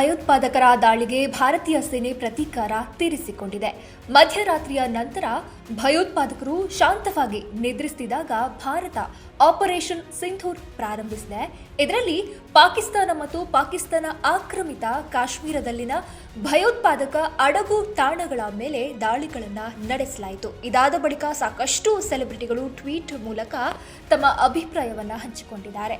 ಭಯೋತ್ಪಾದಕರ ದಾಳಿಗೆ ಭಾರತೀಯ ಸೇನೆ ಪ್ರತೀಕಾರ ತೀರಿಸಿಕೊಂಡಿದೆ. ಮಧ್ಯರಾತ್ರಿಯ ನಂತರ ಭಯೋತ್ಪಾದಕರು ಶಾಂತವಾಗಿ ನಿದ್ರಿಸಿದಾಗ ಭಾರತ ಆಪರೇಷನ್ ಸಿಂಧೂರ್ ಪ್ರಾರಂಭಿಸಿದೆ. ಇದರಲ್ಲಿ ಪಾಕಿಸ್ತಾನ ಮತ್ತು ಪಾಕಿಸ್ತಾನ ಆಕ್ರಮಿತ ಕಾಶ್ಮೀರದಲ್ಲಿನ ಭಯೋತ್ಪಾದಕ ಅಡಗು ತಾಣಗಳ ಮೇಲೆ ದಾಳಿಗಳನ್ನು ನಡೆಸಲಾಯಿತು. ಇದಾದ ಬಳಿಕ ಸಾಕಷ್ಟು ಸೆಲೆಬ್ರಿಟಿಗಳು ಟ್ವೀಟ್ ಮೂಲಕ ತಮ್ಮ ಅಭಿಪ್ರಾಯವನ್ನು ಹಂಚಿಕೊಂಡಿದ್ದಾರೆ.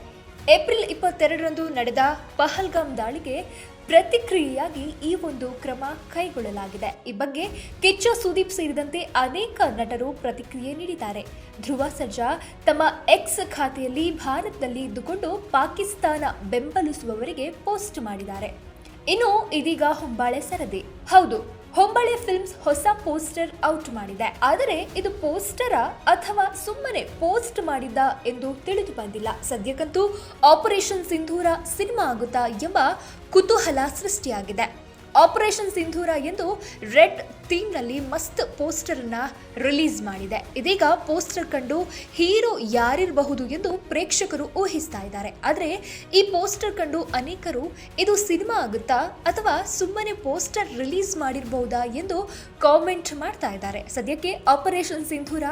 ಏಪ್ರಿಲ್ ಇಪ್ಪತ್ತೆರಡರಂದು ನಡೆದ ಪಹಲ್ಗಾಮ್ ದಾಳಿಗೆ ಪ್ರತಿಕ್ರಿಯೆಯಾಗಿ ಈ ಒಂದು ಕ್ರಮ ಕೈಗೊಳ್ಳಲಾಗಿದೆ. ಈ ಬಗ್ಗೆ ಕಿಚ್ಚ ಸುದೀಪ್ ಸೇರಿದಂತೆ ಅನೇಕ ನಟರು ಪ್ರತಿಕ್ರಿಯೆ ನೀಡಿದ್ದಾರೆ. ಧ್ರುವ ಸರ್ಜಾ ತಮ್ಮ ಎಕ್ಸ್ ಖಾತೆಯಲ್ಲಿ ಭಾರತದಲ್ಲಿ ಇದ್ದುಕೊಂಡು ಪಾಕಿಸ್ತಾನ ಬೆಂಬಲಿಸುವವರಿಗೆ ಪೋಸ್ಟ್ ಮಾಡಿದ್ದಾರೆ. ಇನ್ನು ಇದೀಗ ಹೊಂಬಾಳೆ ಸರದಿ. ಹೌದು ಹೊಂಬಾಳೆ ಫಿಲ್ಮ್ಸ್ ಹೊಸ ಪೋಸ್ಟರ್ ಔಟ್ ಮಾಡಿದೆ. ಆದರೆ ಇದು ಪೋಸ್ಟರ ಅಥವಾ ಸುಮ್ಮನೆ ಪೋಸ್ಟ್ ಮಾಡಿದ್ದ ಎಂದು ತಿಳಿದು ಬಂದಿಲ್ಲ. ಸದ್ಯಕ್ಕಂತೂ ಆಪರೇಷನ್ ಸಿಂಧೂರ ಸಿನಿಮಾ ಆಗುತ್ತಾ ಎಂಬ ಕುತೂಹಲ ಸೃಷ್ಟಿಯಾಗಿದೆ. ಆಪರೇಷನ್ ಸಿಂಧೂರ ಎಂದು ರೆಡ್ ಥೀಮ್ನಲ್ಲಿ ಮಸ್ತ್ ಪೋಸ್ಟರ್ ಅನ್ನ ರಿಲೀಸ್ ಮಾಡಿದೆ. ಇದೀಗ ಪೋಸ್ಟರ್ ಕಂಡು ಹೀರೋ ಯಾರಿರಬಹುದು ಎಂದು ಪ್ರೇಕ್ಷಕರು ಊಹಿಸ್ತಾ ಇದ್ದಾರೆ. ಆದರೆ ಈ ಪೋಸ್ಟರ್ ಕಂಡು ಅನೇಕರು, ಇದು ಸಿನಿಮಾ ಆಗುತ್ತಾ ಅಥವಾ ಸುಮ್ಮನೆ ಪೋಸ್ಟರ್ ರಿಲೀಸ್ ಮಾಡಿರಬಹುದಾ ಎಂದು ಕಾಮೆಂಟ್ ಮಾಡ್ತಾ ಇದ್ದಾರೆ. ಸದ್ಯಕ್ಕೆ ಆಪರೇಷನ್ ಸಿಂಧೂರ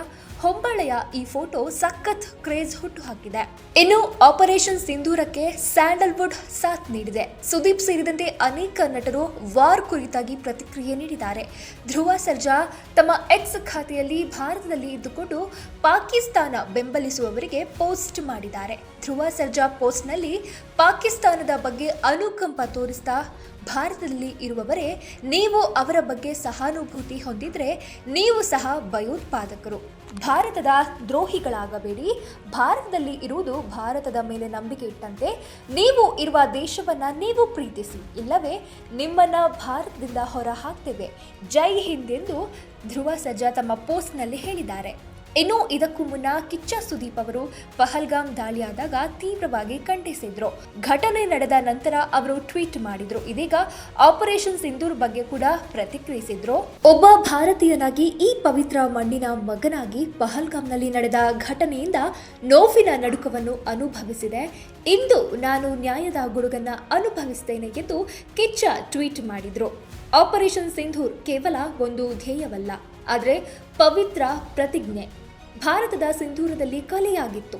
ಹೊಂಬಳೆಯ ಈ ಫೋಟೋ ಸಖತ್ ಕ್ರೇಜ್ ಹುಟ್ಟು ಹಾಕಿದೆ ಇನ್ನು ಆಪರೇಷನ್ ಸಿಂಧೂರಕ್ಕೆ ಸ್ಯಾಂಡಲ್ವುಡ್ ಸಾಥ್ ನೀಡಿದೆ. ಸುದೀಪ್ ಸೇರಿದಂತೆ ಅನೇಕ ನಟರು ವಾರ್ ಕುರಿತಾಗಿ ಪ್ರತಿಕ್ರಿಯೆ ನೀಡಿದ್ದಾರೆ. ಧ್ರುವ ಸರ್ಜಾ ತಮ್ಮ ಎಕ್ಸ್ ಖಾತೆಯಲ್ಲಿ ಭಾರತದಲ್ಲಿ ಇದ್ದುಕೊಂಡು ಪಾಕಿಸ್ತಾನ ಬೆಂಬಲಿಸುವವರಿಗೆ ಪೋಸ್ಟ್ ಮಾಡಿದ್ದಾರೆ. ಧ್ರುವ ಸರ್ಜಾ ಪೋಸ್ಟ್ನಲ್ಲಿ ಪಾಕಿಸ್ತಾನದ ಬಗ್ಗೆ ಅನುಕಂಪ ತೋರಿಸ್ತಾ ಭಾರತದಲ್ಲಿ ಇರುವವರೇ, ನೀವು ಅವರ ಬಗ್ಗೆ ಸಹಾನುಭೂತಿ ಹೊಂದಿದ್ರೆ ನೀವು ಸಹ ಭಯೋತ್ಪಾದಕರು. ಭಾರತದ ದ್ರೋಹಿಗಳಾಗಬೇಡಿ. ಭಾರತದಲ್ಲಿ ಇರುವುದು ಭಾರತದ ಮೇಲೆ ನಂಬಿಕೆ ಇಟ್ಟಂತೆ. ನೀವು ಇರುವ ದೇಶವನ್ನ ನೀವು ಪ್ರೀತಿಸಿ. ಇಲ್ಲವೇ, ನಿಮ್ಮನ್ನ ಭಾರತದಿಂದ ಹೊರ ಹಾಕ್ತೇವೆ ಜೈ ಹಿಂದ್ ಎಂದು ಧ್ರುವ ಸರ್ಜಾ ತಮ್ಮ ಪೋಸ್ಟ್ನಲ್ಲಿ ಹೇಳಿದ್ದಾರೆ. ಇನ್ನು ಇದಕ್ಕೂ ಮುನ್ನ ಕಿಚ್ಚ ಸುದೀಪ್ ಅವರು ಪಹಲ್ಗಾಮ್ ದಾಳಿಯಾದಾಗ ತೀವ್ರವಾಗಿ ಖಂಡಿಸಿದ್ರು. ಘಟನೆ ನಡೆದ ನಂತರ ಅವರು ಟ್ವೀಟ್ ಮಾಡಿದ್ರು. ಇದೀಗ ಆಪರೇಷನ್ ಸಿಂಧೂರ್ ಬಗ್ಗೆ ಕೂಡ ಪ್ರತಿಕ್ರಿಯಿಸಿದ್ರು. ಒಬ್ಬ ಭಾರತೀಯನಾಗಿ ಈ ಪವಿತ್ರ ಮಣ್ಣಿನ ಮಗನಾಗಿ ಪಹಲ್ಗಾಮ್ನಲ್ಲಿ ನಡೆದ ಘಟನೆಯಿಂದ ನೋವಿನ ನಡುಕವನ್ನು ಅನುಭವಿಸಿದೆ. ಇಂದು ನಾನು ನ್ಯಾಯದ ಗುಡುಗನ್ನ ಅನುಭವಿಸುತ್ತೇನೆ ಎಂದು ಕಿಚ್ಚ ಟ್ವೀಟ್ ಮಾಡಿದ್ರು. ಆಪರೇಷನ್ ಸಿಂಧೂರ್ ಕೇವಲ ಒಂದು ಧ್ಯೇಯವಲ್ಲ, ಆದರೆ ಪವಿತ್ರ ಪ್ರತಿಜ್ಞೆ. ಭಾರತದ ಸಿಂಧೂರದಲ್ಲಿ ಕಲೆಯಾಗಿತ್ತು.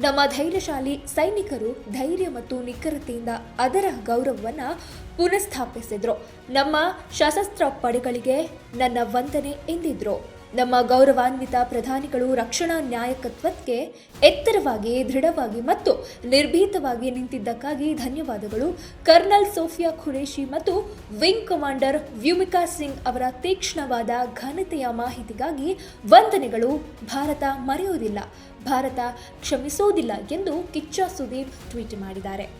ನಮ್ಮ ಧೈರ್ಯಶಾಲಿ ಸೈನಿಕರು ಧೈರ್ಯ ಮತ್ತು ನಿಖರತೆಯಿಂದ ಅದರ ಗೌರವವನ್ನು ಪುನಃಸ್ಥಾಪಿಸಿದ್ರು. ನಮ್ಮ ಸಶಸ್ತ್ರ ಪಡೆಗಳಿಗೆ ನನ್ನ ವಂದನೆ ಎಂದಿದ್ರು. ನಮ್ಮ ಗೌರವಾನ್ವಿತ ಪ್ರಧಾನಿಗಳು ರಕ್ಷಣಾ ನ್ಯಾಯಕತ್ವಕ್ಕೆ ಎತ್ತರವಾಗಿ, ದೃಢವಾಗಿ ಮತ್ತು ನಿರ್ಭೀತವಾಗಿ ನಿಂತಿದ್ದಕ್ಕಾಗಿ ಧನ್ಯವಾದಗಳು. ಕರ್ನಲ್ ಸೋಫಿಯಾ ಖುರೇಶಿ ಮತ್ತು ವಿಂಗ್ ಕಮಾಂಡರ್ ವ್ಯೂಮಿಕಾ ಸಿಂಗ್ ಅವರ ತೀಕ್ಷ್ಣವಾದ ಘನತೆಯ ಮಾಹಿತಿಗಾಗಿ ವಂದನೆಗಳು. ಭಾರತ ಮರೆಯುವುದಿಲ್ಲ ಭಾರತ ಕ್ಷಮಿಸುವುದಿಲ್ಲ ಎಂದು ಕಿಚ್ಚ ಸುದೀಪ್ ಟ್ವೀಟ್ ಮಾಡಿದ್ದಾರೆ.